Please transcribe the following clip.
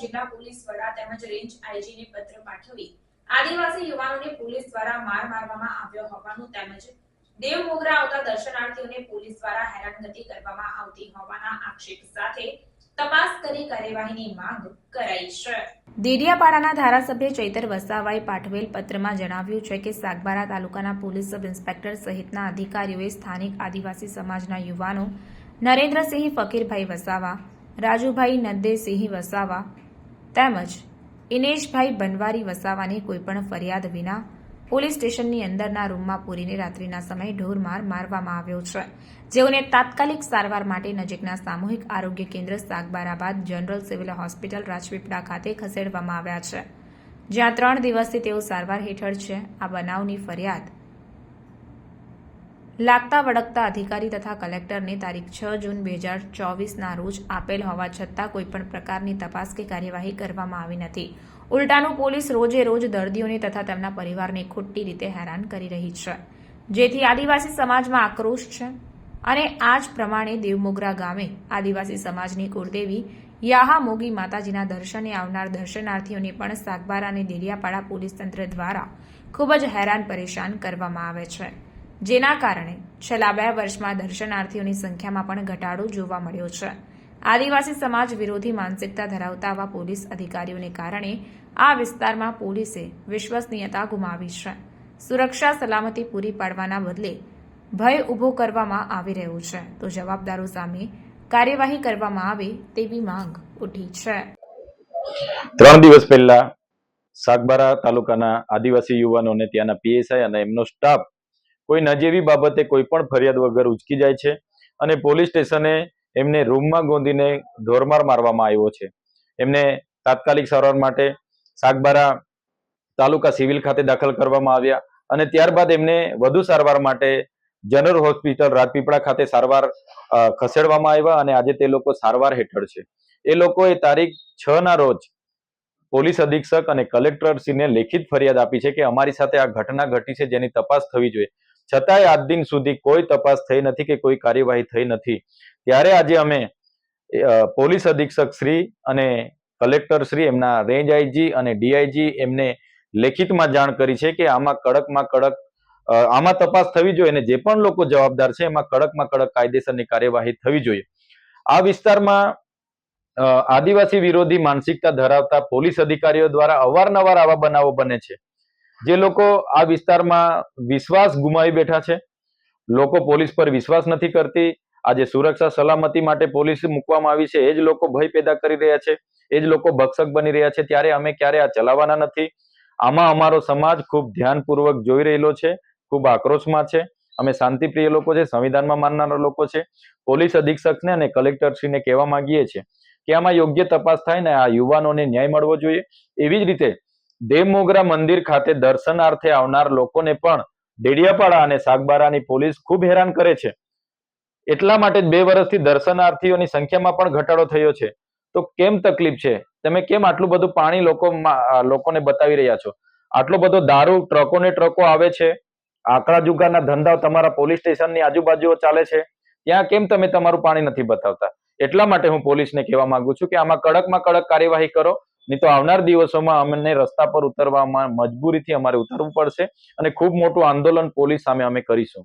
જિલ્લા પોલીસ વડા તેમજ રેન્જ આઈજીને પત્ર પાઠવી. આદિવાસી યુવાનોને પોલીસ દ્વારા માર મારવામાં આવ્યો હોવાનું તેમજ દેવ મોગરા આવતા દર્શનાર્થીઓને પોલીસ દ્વારા હેરાનગતિ કરવામાં આવતી હોવાના આક્ષેપ સાથે તપાસ કરી કાર્યવાહીની માંગ કરાઈ છે. દેડિયાપાડાના ધારાસભ્ય ચૈતર વસાવાએ પાઠવેલ પત્રમાં જણાવ્યું છે કે સાગબારા તાલુકાના પોલીસ સબ ઇન્સ્પેક્ટર સહિતના અધિકારીઓએ સ્થાનિક આદિવાસી સમાજના યુવાનો નરેન્દ્રસિંહ ફકીરભાઈ વસાવા રાજુભાઈ નદ્દેસિંહ વસાવા તેમજ ઇનેશભાઈ બનવારી વસાવાની કોઈપણ ફરિયાદ વિના પોલીસ સ્ટેશનની અંદરના રૂમમાં પૂરીને રાત્રિના સમયે ઢોરમાર મારવામાં આવ્યો છે. જેઓને તાત્કાલિક સારવાર માટે નજીકના સામૂહિક આરોગ્ય કેન્દ્ર સાગબારા બાદ જનરલ સિવિલ હોસ્પિટલ રાજપીપળા ખાતે ખસેડવામાં આવ્યા છે. જ્યાં ત્રણ દિવસથી તેઓ સારવાર હેઠળ છે. આ બનાવની ફરિયાદ લાગતા વળગતા અધિકારી તથા કલેક્ટરને તારીખ છ જૂન બે હજાર ચોવીસના રોજ આપેલ હોવા છતાં કોઈપણ પ્રકારની તપાસ કે કાર્યવાહી કરવામાં આવી નથી. ઉલટાનું પોલીસ રોજે રોજ દર્દીઓને તથા તેમના પરિવારને ખોટી રીતે હેરાન કરી રહી છે. જેથી આદિવાસી સમાજમાં આક્રોશ છે અને આ જ પ્રમાણે દેવમોગરા ગામે આદિવાસી સમાજની કુળદેવી યાહા મોગી માતાજીના દર્શને આવનાર દર્શનાર્થીઓને પણ સાગબારા અને દેડિયાપાડા પોલીસ તંત્ર દ્વારા ખૂબ જ હેરાન પરેશાન કરવામાં આવે છે. જેના કારણે છેલ્લા બે વર્ષમાં દર્શનાર્થીઓની સંખ્યામાં પણ ઘટાડો જોવા મળ્યો છે. આદિવાસી સમાજ વિરોધી માનસિકતા ધરાવતા આવા પોલીસ અધિકારીઓને કારણે આ વિસ્તારમાં પોલીસે વિશ્વસનીયતા ગુમાવી છે. સુરક્ષા સલામતી પૂરી પાડવાના બદલે ભય ઊભો કરવામાં આવી રહ્યો છે. તો જવાબદારો સામે કાર્યવાહી કરવામાં આવે તેવી માંગ ઉઠી છે. ત્રણ દિવસ પહેલા સાગબારા તાલુકાના આદિવાસી યુવાનોને ત્યાંના પીએસઆઈ અને એમનો સ્ટાફ કોઈ નજીવી બાબતે કોઈ પણ ફરિયાદ વગર ઉચકી જાય છે અને પોલીસ સ્ટેશને એમને રૂમમાં ગોંધીને ઢોરમાર મારવામાં આવ્યો છે. એમને તાત્કાલિક સારવાર માટે સાગબારા તાલુકા સિવિલ ખાતે દાખલ કરવામાં આવ્યા અને ત્યારબાદ એમને વધુ સારવાર માટે જનરલ હોસ્પિટલ રાજપીપળા ખાતે સારવાર ખસેડવામાં આવ્યા અને આજે તે લોકો સારવાર હેઠળ છે. એ લોકોએ તારીખ છ ના રોજ પોલીસ અધિક્ષક અને કલેક્ટરશ્રીને લેખિત ફરિયાદ આપી છે કે અમારી સાથે આ ઘટના ઘટી છે, જેની તપાસ થવી જોઈએ. છતાંય આજ દિન સુધી કોઈ તપાસ થઈ નથી કે કોઈ કાર્યવાહી થઈ નથી. ત્યારે આજે અમે પોલીસ અધિક્ષક શ્રી અને કલેક્ટર શ્રી એમના રેન્જ આઈજી અને ડીઆઈજી એમને લેખિતમાં જાણ કરી છે કે આમાં કડકમાં કડક આમાં તપાસ થવી જોઈએ અને જે પણ લોકો જવાબદાર છે એમાં કડકમાં કડક કાયદેસરની કાર્યવાહી થવી જોઈએ. આ વિસ્તારમાં આદિવાસી વિરોધી માનસિકતા ધરાવતા પોલીસ અધિકારીઓ દ્વારા અવારનવાર આવા બનાવો બને છે. જે લોકો આ વિસ્તારમાં વિશ્વાસ ગુમાવી બેઠા છે, લોકો પોલીસ પર વિશ્વાસ નથી કરતી, આજે સુરક્ષા સલામતી માટે પોલીસ મૂકવામાં આવી છે, એ જ લોકો ભય પેદા કરી રહ્યા છે, એ જ લોકો ભક્ષક બની રહ્યા છે, ત્યારે અમે ક્યારે આ ચલાવવાના નથી. આમાં અમારો સમાજ ખૂબ ધ્યાનપૂર્વક જોઈ રહેલો છે, ખૂબ આક્રોશમાં છે, અમે શાંતિપ્રિય લોકો છે, સંવિધાનમાં માનનારા લોકો છે, પોલીસ અધિક્ષકને અને કલેક્ટરશ્રીને કહેવા માંગીએ છીએ કે આમાં યોગ્ય તપાસ થાય ને આ યુવાનોને ન્યાય મળવો જોઈએ, એવી જ રીતે દેવમોગરા મંદિર ખાતે દર્શનાર્થે આવનાર લોકોને પણ ડેડિયાપાડા અને સાગબારાની પોલીસ ખૂબ હેરાન કરે છે. એટલા માટે બે વર્ષથી દર્શનાર્થીઓની સંખ્યામાં પણ ઘટાડો થયો છે. તો કેમ તકલીફ છે? તમે કેમ આટલું બધું પાણી લોકો લોકોને બતાવી રહ્યા છો? આટલો બધો દારૂ ટ્રકો ને ટ્રકો આવે છે? આંકડા જુગારના ધંધાઓ તમારા પોલીસ સ્ટેશનની આજુબાજુઓ ચાલે છે? ત્યાં કેમ તમે તમારું પાણી નથી બતાવતા? એટલા માટે હું પોલીસને કહેવા માંગુ છું કે આમાં કડકમાં કડક કાર્યવાહી કરો. નહીં તો આવનાર દિવસોમાં અમને રસ્તા પર ઉતરવામાં મજબૂરીથી અમારે ઉતરવું પડશે અને ખૂબ મોટું આંદોલન પોલીસ સામે અમે કરીશું.